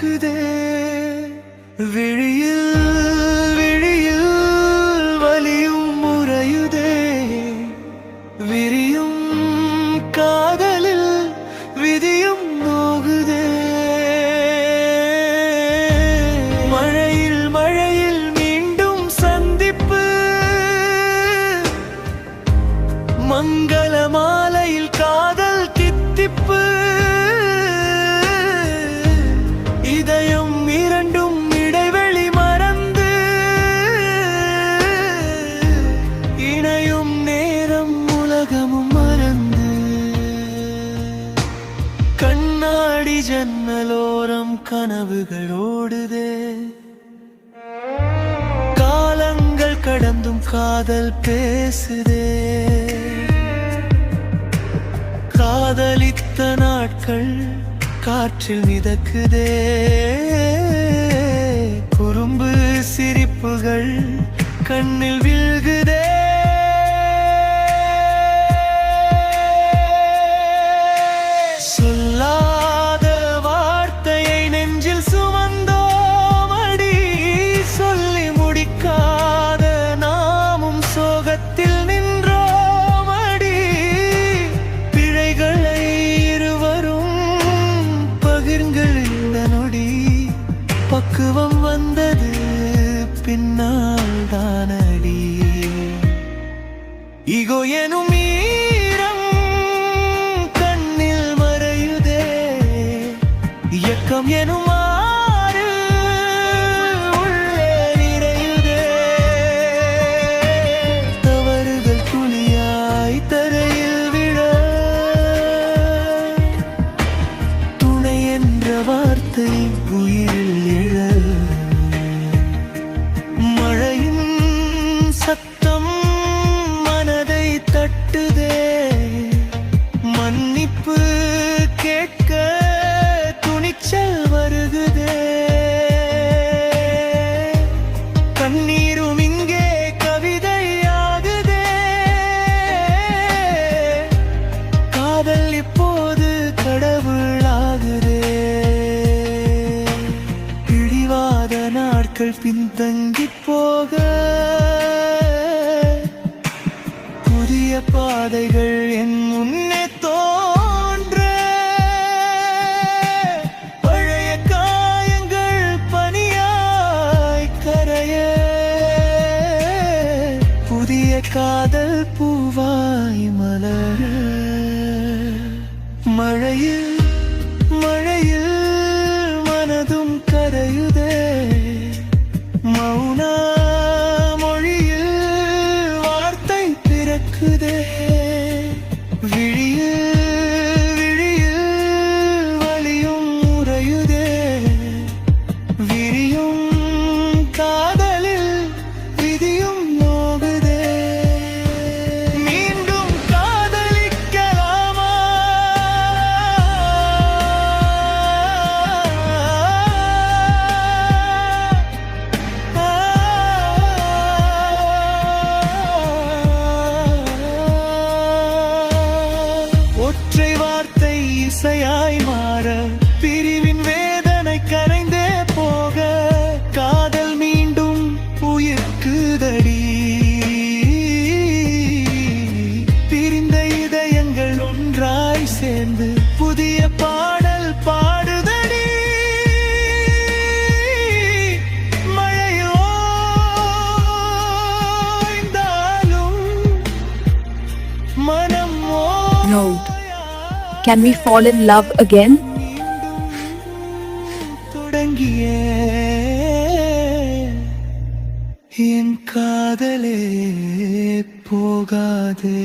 கேக்குதே விழியில் விழியில் வலியும் முறையுதே விரியும் காதலில் விதியும் நோகுதே. மழையில் மழையில் மீண்டும் சந்திப்பு. மங்கள இரண்டும் இடைவெளி மறந்து இணையும் நேரம் உலகமும் மறந்து. கண்ணாடி ஜன்னலோரம் கனவுகள் ஓடுதே. காலங்கள் கடந்தும் காதல் பேசுதே. காதலித்த நாட்கள் காற்றில் மிதக்குதே. குறும்பு சிரிப்புகள் கண்ணில் விழ்குதே. எனும் ஈரம் கண்ணில் மறையுதே. இயக்கம் எனும் மன்னிப்பு கேட்க துணிச்சல் வருகுதே. கண்ணீரும் இங்கே கவிதையாகுதே. காதல் இப்போது கடவுளாகுதே. பிடிவாத நாட்கள் பின்தங்கி போக. புதிய பாதைகள் என் முன் காதல் பூவாய் மலர் மழையில் மழை இசையாய் மாற பிரிவின் வேதனை கரைந்தே போக காதல் மீண்டும் உயிர்க்குதடி பிரிந்த இதயங்கள் ஒன்றாய் சேர்ந்து புதிய பாடல் பாடுதடி மழையோந்தாலும் மனம் Note. Can we fall in love again தொடங்கிய என் காதலே போகாதே